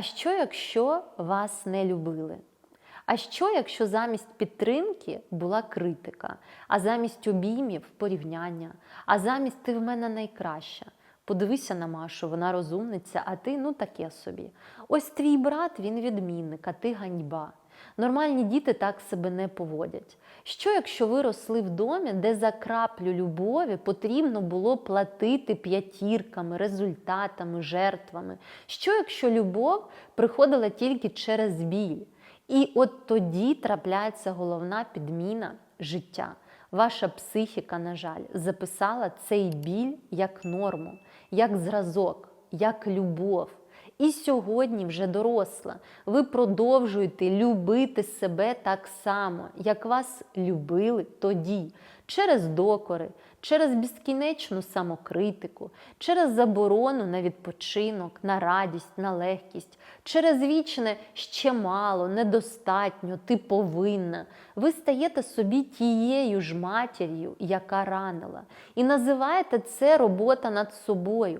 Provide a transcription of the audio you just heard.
А що, якщо вас не любили? А що, якщо замість підтримки була критика, а замість обіймів порівняння, а замість ти в мене найкраща? Подивися на Машу, вона розумниця, а ти ну таке собі. Ось твій брат, він відмінник, а ти ганьба. Нормальні діти так себе не поводять. Що, якщо ви росли в домі, де за краплю любові потрібно було платити п'ятірками, результатами, жертвами? Що, якщо любов приходила тільки через біль? І от тоді трапляється головна підміна життя. Ваша психіка, на жаль, записала цей біль як норму, як зразок, як любов. І сьогодні вже доросла. Ви продовжуєте любити себе так само, як вас любили тоді, через докори, через безкінечну самокритику, через заборону на відпочинок, на радість, на легкість, через вічне ще мало, недостатньо, ти повинна. Ви стаєте собі тією ж матір'ю, яка ранила, і називаєте це робота над собою.